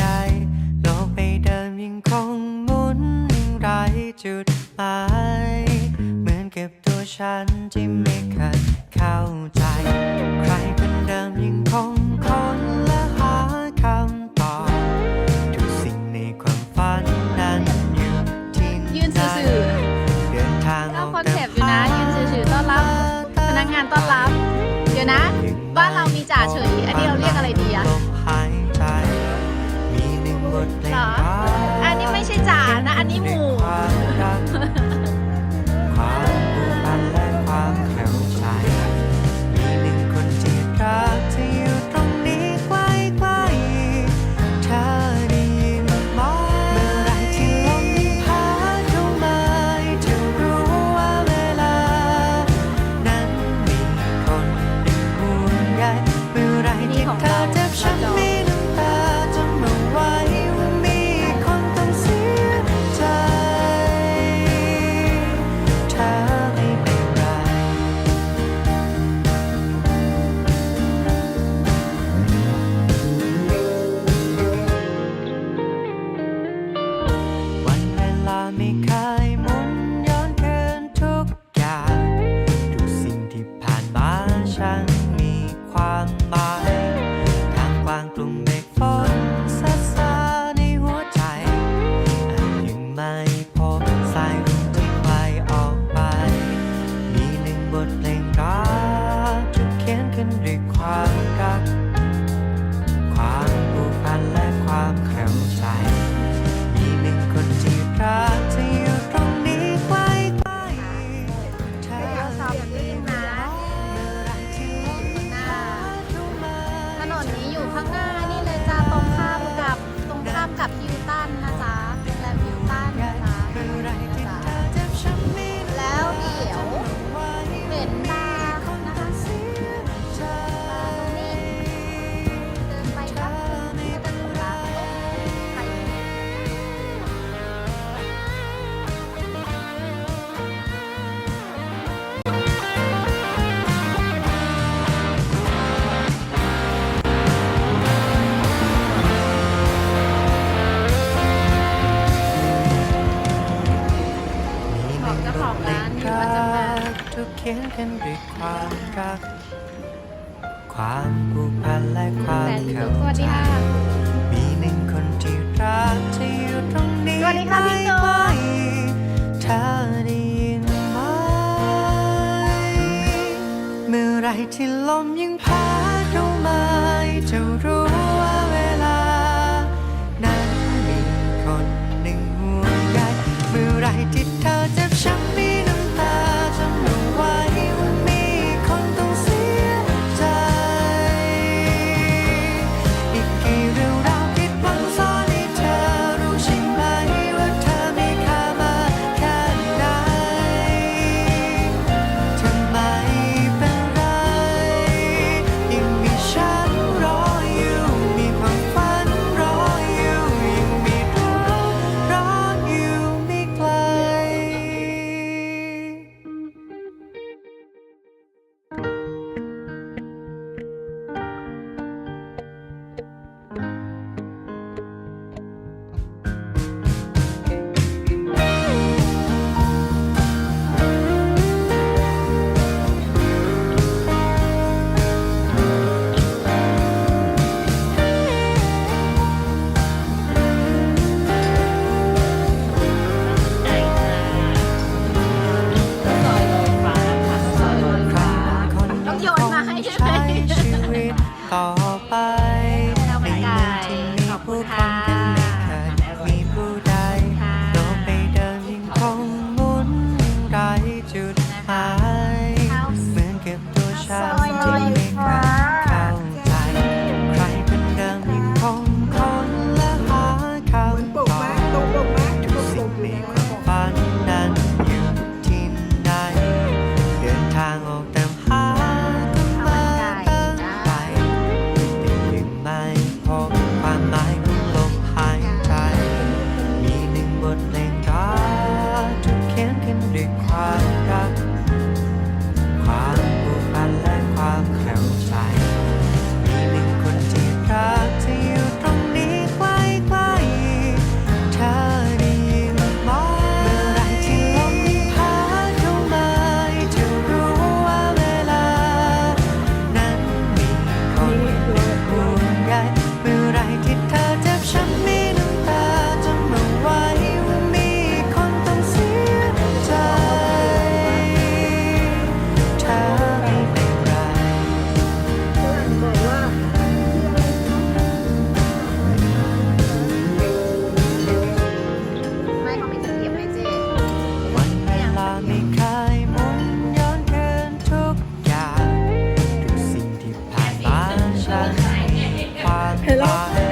ใจ โลกไม่เดิมยังคงหมุนยังไรจุดหมายเหมือนเก็บตัวฉันที่ไม่เคยเข้าใจ ใครเป็นเดิมยังคงคนและหาคำตอบทุกสิ่งในความฝันนั้นยืนซื่อ เดินทางเจ้าคอนเซปต์อยู่นะ ยืนเฉยๆต้อนรับ พนักงานต้อนรับ เดี๋ยวนะ บ้านเรามีจ่าเฉย อันนี้เราเรียกอะไรดีอะ เคยหมุนย้อนคืนทุกอย่าง ทุกสิ่งที่ผ่านมาช่างมีความหมายทางกว้างกลุ่มเมฆฝนซาซาในหัวใจอาจยังไม่ เขียนขึ้นด้วยความรัก ความผูกพันและความแฟนเข้าสวัสใจดีค่ะมีหนึ่งคนที่รักที่อยู่ตรงนี้สวัสดีค่ะพี่โจใกล้ๆเธอได้ยินไหมเมื่อไรที่ลมยังพัดเข้ามาจะรู้ว่าเวลา นั้นมีคนหนึ่งห่วงใยเมื่อไรที่เธอเจ็บ นมาใ嘿啦